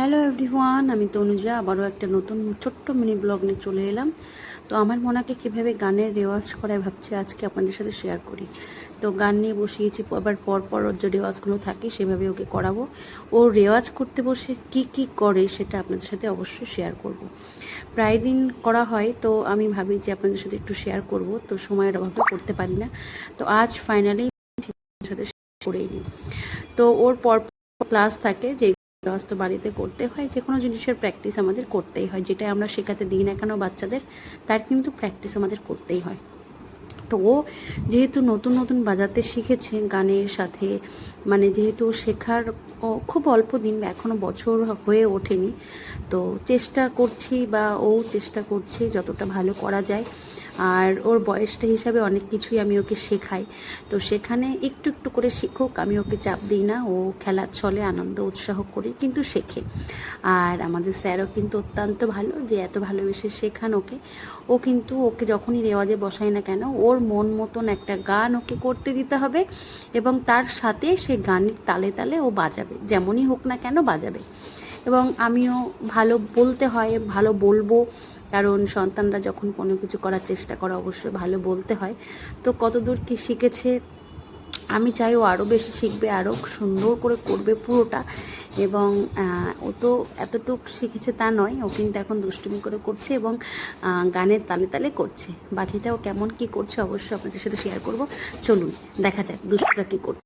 Hello everyone আমি তনুজা। আবারও একটা নতুন ছোট্ট মিনি ব্লগ নিয়ে চলে এলাম। তো আমার মনাকে কীভাবে গানের রেওয়াজ করায় ভাবছি আজকে আপনাদের সাথে শেয়ার করি। তো গান নিয়ে বসিয়েছি, আবার পর পর ওর যে রেওয়াজগুলো থাকে, সেভাবে ওকে করাবো। ও রেওয়াজ করতে বসে কি কি করে সেটা আপনাদের সাথে অবশ্যই শেয়ার করব। প্রায় দিন করা হয়, তো আমি ভাবি যে আপনাদের সাথে একটু শেয়ার করব। তো সময়ের অভাবে করতে পারি না। তো আজ ফাইনালি সাথে করেই নিই। তো ওর পর ক্লাস থাকে যে ক্লাস তো বাড়িতে করতে হয় যে কোনো জিনিসের প্র্যাকটিস আমাদের করতেই হয়। যেটা আমরা শেখাতে দিই না কেন বাচ্চাদের, তার কিন্তু প্র্যাকটিস আমাদের করতেই হয়। তো ও যেহেতু নতুন নতুন বাজাতে শিখেছে গানের সাথে মানে যেহেতু শেখার খুব অল্প দিন এখনও বছর হয়ে ওঠেনি, তো চেষ্টা করছি বা ও চেষ্টা করছে যতটা ভালো করা যায়। আর ওর বয়সটা হিসাবে অনেক কিছুই আমি ওকে শেখাই। তো সেখানে একটু একটু করে শিখুক, আমি ওকে চাপ দিই না। ও খেলার ছলে আনন্দ, উৎসাহ করি কিন্তু শেখে। আর আমাদের স্যারও কিন্তু অত্যন্ত ভালো যে এত ভালোবেসে শেখান ওকে। ও কিন্তু ওকে যখনই রেওয়াজে বসায় না কেন, ওর মন মতন একটা গান ওকে করতে দিতে হবে এবং তার সাথে সে গানের তালে তালে ও বাজাবে। যেমনই হোক না কেন বাজাবে। এবং আমিও ভালো বলতে হয়, ভালো বলব। কারণ সন্তানরা যখন কোনো কিছু করার চেষ্টা করে, অবশ্যই ভালো বলতে হয়। তো কতদূর কি শিখেছে? আমি চাই ও আরও বেশি শিখবে আরও সুন্দর করে করবে পুরোটা। এবং ও তো এতটুক শিখেছে তা নয়, ও কিন্তু এখন দুষ্টুমি করে করছে এবং গানের তালে তালে করছে। বাকিটা ও কেমন কি করছে অবশ্যই আপনাদের সাথে শেয়ার করব। চলুন, দেখা যাক দুষ্টুরা কী করছে।